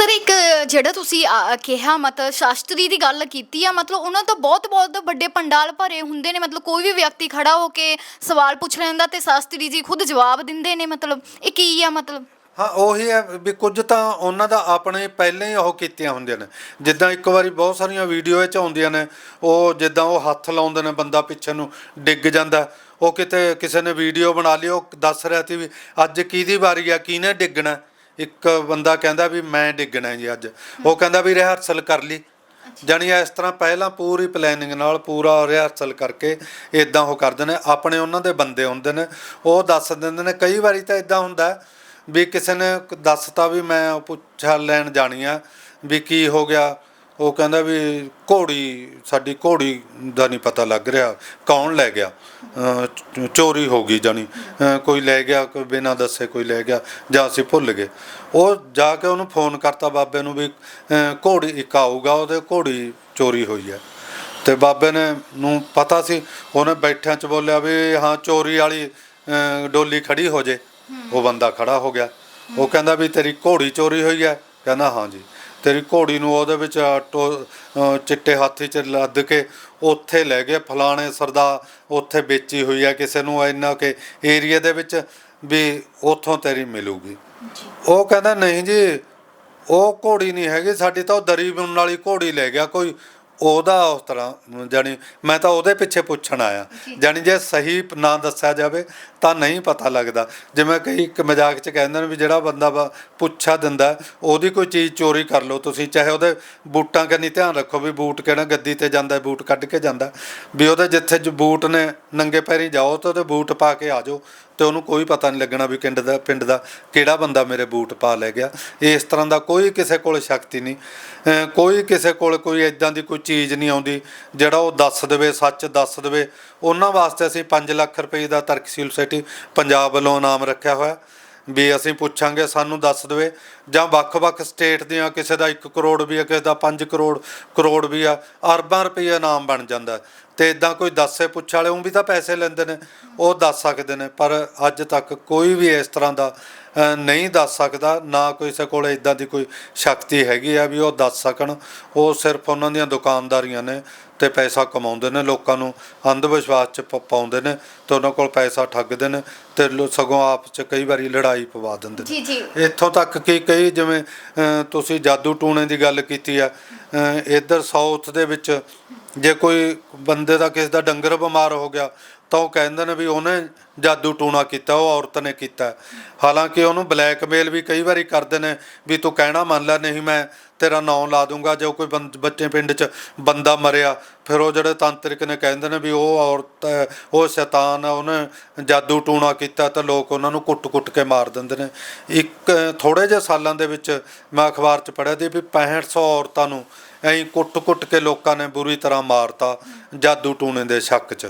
Sir ਇੱਕ ਜਿਹੜਾ ਤੁਸੀਂ ਆ, ਕਿਹਾ ਮਤਲਬ ਸ਼ਾਸਤਰੀ ਦੀ ਗੱਲ ਕੀਤੀ ਆ ਮਤਲਬ ਉਹਨਾਂ ਤੋਂ ਬਹੁਤ ਬਹੁਤ ਵੱਡੇ ਪੰਡਾਲ ਭਰੇ ਹੁੰਦੇ ਨੇ। ਮਤਲਬ ਕੋਈ ਵੀ ਵਿਅਕਤੀ ਖੜਾ ਹੋ ਕੇ ਸਵਾਲ ਪੁੱਛ ਲੈਂਦਾ ਤੇ ਸ਼ਾਸਤਰੀ ਜੀ ਖੁਦ ਜਵਾਬ ਦਿੰਦੇ ਨੇ। ਮਤਲਬ ਇਹ ਕੀ ਆ ਮਤਲਬ? ਹਾਂ ਉਹੀ ਹੈ ਵੀ ਕੁਝ ਤਾਂ ਉਹਨਾਂ ਦਾ ਆਪਣੇ ਪਹਿਲਾਂ ਹੀ ਉਹ ਕੀਤੀਆਂ ਹੁੰਦੀਆਂ ਨੇ। ਜਿੱਦਾਂ ਇੱਕ ਵਾਰੀ ਬਹੁਤ ਸਾਰੀਆਂ ਵੀਡੀਓ ਵਿੱਚ ਆਉਂਦੀਆਂ ਨੇ ਉਹ ਜਿੱਦਾਂ ਉਹ ਹੱਥ ਲਾਉਂਦੇ ਨੇ ਬੰਦਾ ਪਿੱਛੇ ਨੂੰ ਡਿੱਗ ਜਾਂਦਾ। ਉਹ ਕਿਤੇ ਕਿਸੇ ਨੇ ਵੀਡੀਓ ਬਣਾ ਲਈ ਉਹ ਦੱਸ ਰਿਹਾ ਸੀ ਵੀ ਅੱਜ ਕਿਹਦੀ ਵਾਰੀ ਆ ਕਿਹਨੇ ਡਿੱਗਣਾ? ਇੱਕ ਬੰਦਾ ਕਹਿੰਦਾ ਵੀ ਮੈਂ ਡਿੱਗਣਾ ਜੀ ਅੱਜ। ਉਹ ਕਹਿੰਦਾ ਵੀ ਰਿਹਰਸਲ ਕਰ ਲਈ। ਜਾਣੀ ਇਸ ਤਰ੍ਹਾਂ ਪਹਿਲਾਂ ਪੂਰੀ ਪਲੈਨਿੰਗ ਨਾਲ ਪੂਰਾ ਰਿਹਰਸਲ ਕਰਕੇ ਇਦਾਂ ਉਹ ਕਰਦੇ ਨੇ। ਆਪਣੇ ਉਹਨਾਂ ਦੇ ਬੰਦੇ ਹੁੰਦੇ ਨੇ। ਉਹ ਦੱਸ ਦਿੰਦੇ ਨੇ। ਕਈ ਵਾਰੀ ਤਾਂ ਇਦਾਂ ਹੁੰਦਾ ਵੀ ਕਿਸੇ ਨੇ ਕ- ਦੱਸਤਾ ਵੀ ਮੈਂ ਉਹ ਪੁੱਛਾ ਲੈਣ ਜਾਣੀ ਆ ਵੀ ਕੀ ਹੋ ਗਿਆ। ਉਹ ਕਹਿੰਦਾ ਵੀ ਘੋੜੀ, ਸਾਡੀ ਘੋੜੀ ਦਾ ਨਹੀਂ ਪਤਾ ਲੱਗ ਰਿਹਾ, ਕੌਣ ਲੈ ਗਿਆ? ਚੋਰੀ ਹੋ ਗਈ ਜਾਣੀ। ਕੋਈ ਲੈ ਗਿਆ, ਕੋਈ ਬਿਨਾਂ ਦੱਸੇ ਕੋਈ ਲੈ ਗਿਆ, ਜਾਂ ਅਸੀਂ ਭੁੱਲ ਗਏ। ਉਹ ਜਾ ਕੇ ਉਹਨੂੰ ਫੋਨ ਕਰਤਾ ਬਾਬੇ ਨੂੰ ਵੀ ਘੋੜੀ ਇੱਕ ਆਊਗਾ, ਉਹਦੇ ਘੋੜੀ ਚੋਰੀ ਹੋਈ ਹੈ। ਤੇ ਬਾਬੇ ਨੇ ਨੂੰ ਪਤਾ ਸੀ, ਉਹਨੇ ਬੈਠਿਆਂ ਚ ਬੋਲਿਆ ਵੀ ਹਾਂ, ਚੋਰੀ ਵਾਲੀ ਡੋਲੀ ਖੜੀ ਹੋ ਜੇ। ਉਹ ਬੰਦਾ ਖੜਾ ਹੋ ਗਿਆ। ਉਹ ਕਹਿੰਦਾ ਵੀ ਤੇਰੀ ਘੋੜੀ ਚੋਰੀ ਹੋਈ ਹੈ। ਕਹਿੰਦਾ ਹਾਂ ਜੀ। ਤੇਰੀ ਘੋੜੀ ਨੂੰ ਉਹਦੇ ਵਿੱਚ ਟੋ- ਅਹ, ਚਿੱਟੇ ਹਾਥੀ ਚ ਲੱਦ ਕੇ ਉੱਥੇ ਲੈ ਗਏ ਫਲਾਣੇ ਸਰਦਾ ਉੱਥੇ ਵੇਚੀ ਹੋਈ ਹੈ ਕਿਸੇ ਨੂੰ ਇੰਨਾ ਕਿ ਏਰੀਆ ਦੇ ਵਿੱਚ ਵੀ ਉੱਥੋਂ ਤੇਰੀ ਮਿਲੂਗੀ। ਉਹ ਕਹਿੰਦਾ ਨਹੀਂ ਜੀ ਉਹ ਘੋੜੀ ਨਹੀਂ ਹੈਗੀ ਸਾਡੀ ਤਾਂ ਉਹ ਦਰੀ ਬੁਣਨ ਵਾਲੀ ਘੋੜੀ ਲੈ ਗਿਆ ਕੋਈ ਉਹਦਾ ਉਸ ਤਰ੍ਹਾਂ ਜਾਣੀ ਮੈਂ ਤਾਂ ਉਹਦੇ ਪਿੱਛੇ ਪੁੱਛਣ ਆਇਆ। ਜਾਣੀ ਜੇ ਸਹੀ ਨਾਂ ਦੱਸਿਆ ਜਾਵੇ ਤਾਂ ਨਹੀਂ ਪਤਾ ਲੱਗਦਾ। ਜਿਵੇਂ ਕਈ ਇੱਕ ਮਜ਼ਾਕ 'ਚ ਕਹਿੰਦੇ ਨੇ ਵੀ ਜਿਹੜਾ ਬੰਦਾ ਵਾ ਪੁੱਛਾ ਦਿੰਦਾ ਉਹਦੀ ਕੋਈ ਚੀਜ਼ ਚੋਰੀ ਕਰ ਲਓ ਤੁਸੀਂ ਚਾਹੇ ਉਹਦੇ ਬੂਟਾਂ ਕੰਨੀ ਧਿਆਨ ਰੱਖੋ ਵੀ ਬੂਟ ਕਿਹੜਾ ਗੱਦੀ ਤੇ ਜਾਂਦਾ ਬੂਟ ਕੱਢ ਕੇ ਜਾਂਦਾ। ਵੀ ਉਹਦੇ ਜਿੱਥੇ ਜ ਬੂਟ ਨੇ ਨੰਗੇ ਪੈਰੀ ਜਾਓ ਤਾਂ ਉਹਦੇ ਬੂਟ ਪਾ ਕੇ ਆ ਜਾਓ ਤੇ ਉਹਨੂੰ ਕੋਈ ਪਤਾ ਨਹੀਂ ਲੱਗਣਾ ਵੀ ਪਿੰਡ ਦਾ ਪਿੰਡ ਦਾ ਕਿਹੜਾ ਬੰਦਾ ਮੇਰੇ ਬੂਟ ਪਾ ਲੈ ਗਿਆ। ਇਸ ਤਰ੍ਹਾਂ ਦਾ ਕੋਈ ਕਿਸੇ ਕੋਲ ਸ਼ਕਤੀ ਨਹੀਂ। ਕੋਈ ਕਿਸੇ ਕੋਲ ਕੋਈ ਇਦਾਂ ਦੀ ਕੋਈ ਚੀਜ਼ ਨਹੀਂ ਆਉਂਦੀ, ਜਿਹੜਾ ਉਹ ਦੱਸ ਦੇਵੇ, ਸੱਚ ਦੱਸ ਦੇਵੇ, ਉਹਨਾਂ ਵਾਸਤੇ ਅਸੀਂ 5 ਲੱਖ ਰੁਪਏ ਦਾ ਤਰਕਸ਼ੀਲ ਸੁਸਾਇਟੀ ਪੰਜਾਬ ਵੱਲੋਂ ਇਨਾਮ ਰੱਖਿਆ ਹੋਇਆ। ਵੀ ਅਸੀਂ ਪੁੱਛਾਂਗੇ, ਸਾਨੂੰ ਦੱਸ ਦੇਵੇ, ਜਾਂ ਵੱਖ-ਵੱਖ ਸਟੇਟ ਦੀਆਂ ਕਿਸੇ ਦਾ 1 ਕਰੋੜ ਵੀ ਆ, ਕਿਸੇ ਦਾ 5 ਕਰੋੜ ਕਰੋੜ ਵੀ ਆ, ਅਰਬਾਂ ਰੁਪਏ ਇਨਾਮ ਬਣ ਜਾਂਦਾ। ਤੇ ਇਦਾਂ ਕੋਈ ਦੱਸੇ ਪੁੱਛ ਵਾਲੇ ਉਹ ਵੀ ਤਾਂ ਪੈਸੇ ਲੈਂਦੇ ਨੇ ਉਹ ਦੱਸ ਸਕਦੇ ਨੇ ਪਰ ਅੱਜ ਤੱਕ ਕੋਈ ਵੀ ਇਸ ਤਰ੍ਹਾਂ ਦਾ ਨਹੀਂ ਦੱਸ ਸਕਦਾ ਨਾ ਕਿਸੇ ਕੋਲ ਇਦਾਂ ਦੀ ਕੋਈ ਸ਼ਕਤੀ ਹੈਗੀ ਆ ਵੀ ਉਹ ਦੱਸ ਸਕਣ। ਉਹ ਸਿਰਫ ਉਹਨਾਂ ਦੀਆਂ ਦੁਕਾਨਦਾਰੀਆਂ ਨੇ ਤੇ ਪੈਸਾ ਕਮਾਉਂਦੇ ਨੇ ਲੋਕਾਂ ਨੂੰ ਅੰਧ ਵਿਸ਼ਵਾਸ ਚ ਪਾਉਂਦੇ ਨੇ ਤੇ ਉਹਨਾਂ ਕੋਲ ਪੈਸਾ ਠੱਗਦੇ ਨੇ ਤੇ ਸਗੋਂ ਆਪਸ ਚ ਕਈ ਵਾਰੀ ਲੜਾਈ ਪਵਾ ਦਿੰਦੇ ਨੇ। ਜੀ ਜੀ। ਇੱਥੋਂ ਤੱਕ ਕਿ ਕਈ ਜਿਵੇਂ ਤੁਸੀਂ ਜਾਦੂ ਟੂਣੇ ਦੀ ਗੱਲ ਕੀਤੀ ਆ ਇੱਧਰ ਸਾਊਥ ਦੇ ਵਿੱਚ ਜੇ ਕੋਈ ਬੰਦੇ ਦਾ ਕਿਸੇ ਦਾ ਡੰਗਰ ਬਿਮਾਰ ਹੋ ਗਿਆ ਤਾਂ ਉਹ ਕਹਿੰਦੇ ਨੇ ਵੀ ਉਹਨੇ ਜਾਦੂ ਟੂਣਾ ਕੀਤਾ ਉਹ ਔਰਤ ਨੇ ਕੀਤਾ। ਹਾਲਾਂਕਿ ਉਹਨੂੰ ਬਲੈਕਮੇਲ ਵੀ ਕਈ ਵਾਰੀ ਕਰਦੇ ਨੇ ਵੀ ਤੂੰ ਕਹਿਣਾ ਮੰਨ ਲੈ ਨਹੀਂ ਮੈਂ ਤੇਰਾ ਨਾਂ ਲਾ ਦੂੰਗਾ ਜੇ ਕੋਈ ਬੰਦ- ਬੱਚੇ ਪਿੰਡ 'ਚ ਬੰਦਾ ਮਰਿਆ ਫਿਰ ਉਹ ਜਿਹੜੇ ਤਾਂਤਰਿਕ ਨੇ ਕਹਿੰਦੇ ਨੇ ਵੀ ਉਹ ਔਰਤ ਹੈ, ਉਹ ਸ਼ੈਤਾਨ ਹੈ ਉਹਨੇ ਜਾਦੂ ਟੂਣਾ ਕੀਤਾ ਤਾਂ ਲੋਕ ਉਹਨਾਂ ਨੂੰ ਕੁੱਟ-ਕੁੱਟ ਕੇ ਮਾਰ ਦਿੰਦੇ ਨੇ। ਇੱਕ ਥੋੜੇ ਜਿਹੇ ਸਾਲਾਂ ਦੇ ਵਿੱਚ ਮੈਂ ਅਖਬਾਰ 'ਚ ਪੜ੍ਹਿਆ ਸੀ ਵੀ 6500 ਔਰਤਾਂ ਨੂੰ ਐਂ ਕੁੱਟ-ਕੁੱਟ ਕੇ ਲੋਕਾਂ ਨੇ ਬੁਰੀ ਤਰ੍ਹਾਂ ਮਾਰਤਾ ਜਾਦੂ ਟੂਣੇ ਦੇ ਸ਼ੱਕ 'ਚ।